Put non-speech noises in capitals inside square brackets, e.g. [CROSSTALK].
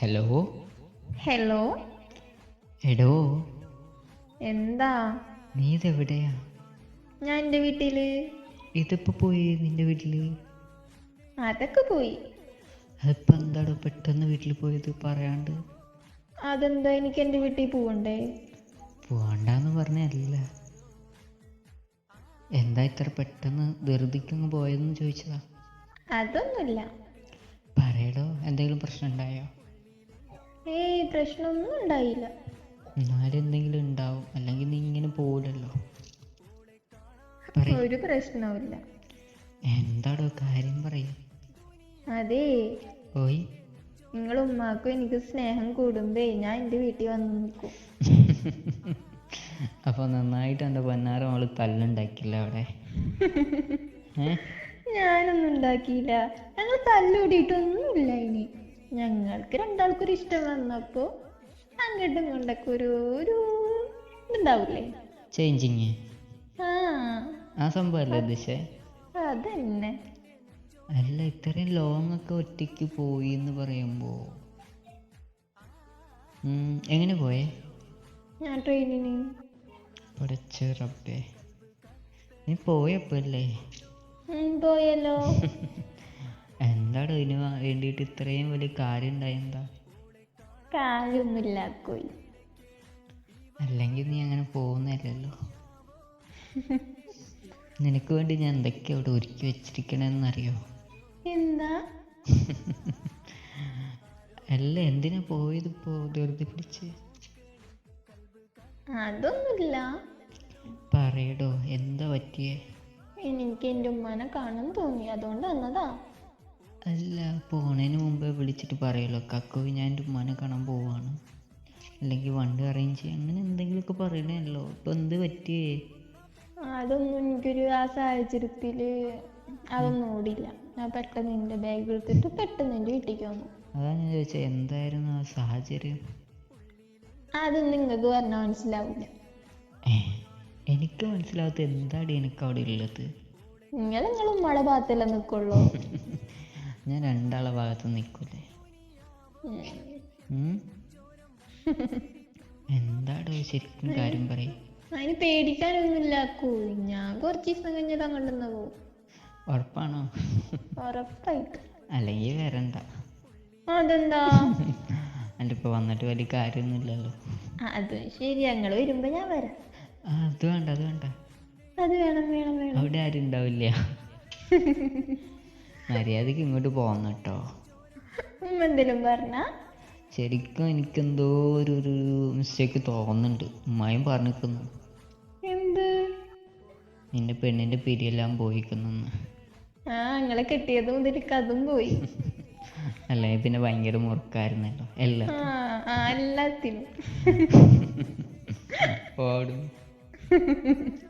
Hello hello എടോ? എന്താ? നീ ഇതെവിടെയാ ഞാൻ എന്റെ വീട്ടിൽ. ഇതിപ്പോ പോയി നിന്റെ വീട്ടിൽ? അതൊക്കെ പോയി. അതിപ്പോ എന്താടോ പെട്ടെന്ന് വീട്ടിൽ പോയത് പറയാണ്ട്? അതെന്താ എനിക്ക് എന്റെ വീട്ടിൽ പോവണ്ടേ? പോകണ്ടെന്ന് പറഞ്ഞല്ല എന്താ ഇത്ര പെട്ടെന്ന് ധൃതിക്കങ്ങ് പോയതെന്ന് ചോദിച്ചതാ? അതൊന്നുമില്ല. പറയടോ എന്തെങ്കിലും പ്രശ്നം ഉണ്ടായോ ഏയ് പ്രശ്നമൊന്നും ഉണ്ടായില്ല. എന്നാലെന്തെങ്കിലും ഉണ്ടാവും. അല്ലെങ്കിൽ നീ ഇങ്ങനെ പറയ്. ഒരു പ്രശ്നവുമില്ല. എന്താടോ കാര്യം പറയും. അതേ. ഓയ് നിങ്ങൾ ഉമ്മാക്കും എനിക്ക് സ്നേഹം കൂടുമ്പേ ഞാൻ എന്റെ വീട്ടിൽ വന്ന് നിൽക്കും. [LAUGHS] അപ്പൊ നന്നായിട്ട് എന്റെ പൊന്നാരം അവൾ തല്ലുണ്ടാക്കില്ല അവിടെ? [LAUGHS] ഞാനൊന്നും ഉണ്ടാക്കിയില്ല. ഞങ്ങൾ തല്ലുകൂടിയിട്ടൊന്നുമില്ല ഇനി. ഞങ്ങൾക്ക് രണ്ടാൾക്കൊരു ഇഷ്ടം വന്നപ്പോൾ അങ്ങോട്ടും ഇങ്ങോട്ടൊക്കെ ഒരു ഒരു ഇതുണ്ടാവില്ലേ ചേഞ്ചിങ് ആ. ഉദ്ദേശേ അതന്നെ. അല്ല ഇത്രയും ലോങ് ഒക്കെ ഒറ്റയ്ക്ക് പോയി എന്ന് പറയുമ്പോ എങ്ങനെ പോയേ? ഞാൻ ട്രെയിനിന്. പഠിച്ച റബ്ബേ നീ പോയപ്പല്ലേ? പോയല്ലോ. [LAUGHS] എന്താടോ ഇതിന് വേണ്ടിയിട്ട് ഇത്രയും വലിയ കാര്യം ഉണ്ടായെന്താ കാര്യമൊന്നുമില്ല കോയി അല്ലെങ്കിൽ നീ അങ്ങനെ പോകുന്നില്ലല്ലോ നിനക്ക് വേണ്ടി ഞാൻ എന്തൊക്കെയാ അവിടെ ഒരുക്കി വെച്ചിരിക്കണെന്നറിയോ? എന്താ? അല്ല എന്തിനാ പോയത് ഇപ്പോ? ധൃതി പിടിച്ച്. അതൊന്നുമില്ല. പറയടോ എന്താ പറ്റിയേ? എനിക്ക് എന്റെ ഉമ്മാനെ കാണാൻ തോന്നി. അതുകൊണ്ട് വന്നതാ. അല്ല പോണേന് മുമ്പേ വിളിച്ചിട്ട് പറയല്ലോ. കക്കു ഞാൻ എന്റെ ഉമ്മാനെ കാണാൻ പോവാണ്. അല്ലെങ്കിൽ വണ്ടി അറേഞ്ച് ചെയ്യുക അങ്ങനെ എന്തെങ്കിലുമൊക്കെ പറയണല്ലോ ഇപ്പൊ എന്ത് പറ്റിയേ? അതൊന്നും എനിക്കൊരു ആ സാഹചര്യത്തിൽ അതൊന്നും ഓടില്ല. ഞാൻ പെട്ടെന്ന് എന്റെ ബാഗ് എടുത്തിട്ട് പെട്ടെന്ന് എന്റെ വീട്ടിലേക്ക് വന്നു. അതാ ഞാൻ ചോദിച്ചത് എന്തായിരുന്നു ആ സാഹചര്യം? അതൊന്നും നിങ്ങൾക്ക് പറഞ്ഞാൽ മനസ്സിലാവില്ല എനിക്ക് മനസ്സിലാവാത്ത എന്താടി എനിക്ക് അവിടെ ഉള്ളത്? നിങ്ങൾ ഉമ്മയുടെ ഭാഗത്തല്ലേ നിൽക്കുള്ളൂ [LAUGHS] ഞാൻ രണ്ടാളെ ഭാഗത്ത് നിൽക്കൂലേ? എന്താടോ ശരിക്കും കാര്യം പറയും? അതിന് പേടിക്കാനൊന്നുമില്ല ഞാൻ കുറച്ച് ദിവസം കഴിഞ്ഞിട്ട് അങ്ങോട്ട് നിന്ന് പോകും. ഉറപ്പാണോ? ഉറപ്പായിട്ട്. അല്ലെങ്കിൽ വരണ്ട. അതെന്താ? എന്റെ ഇപ്പൊ വന്നിട്ട് വലിയ കാര്യമൊന്നുമില്ലല്ലോ. അത് ശരി ഞങ്ങൾ വരുമ്പോ ഞാൻ വരാം. അത് വേണ്ട അത് വേണ്ട. അത് വേണം വേണം വേണം. അവിടെ ആരും ഉണ്ടാവില്ല. [LAUGHS] മര്യാദയ്ക്ക് ഇങ്ങോട്ട് പോന്നു കേട്ടോ. എന്തെങ്കിലും പറഞ്ഞാ? ശരിക്കും എനിക്കെന്തോ ഒരു ഒരു മിസ്റ്റേക്ക് തോന്നുന്നുണ്ട്. ഉമ്മായും പറഞ്ഞിരിക്കുന്നു. എന്ത്? നിന്റെ പെണ്ണിന്റെ പിരിയെല്ലാം പോയിക്കുന്നു ആ നിങ്ങളെ കെട്ടിയത് മുതൽ അതും പോയി. [LAUGHS] അല്ല പിന്നെ ഭയങ്കര മുറുക്കായിരുന്നല്ലോ. എല്ലാം എല്ലാത്തിനും. ഓടും [LAUGHS] [LAUGHS]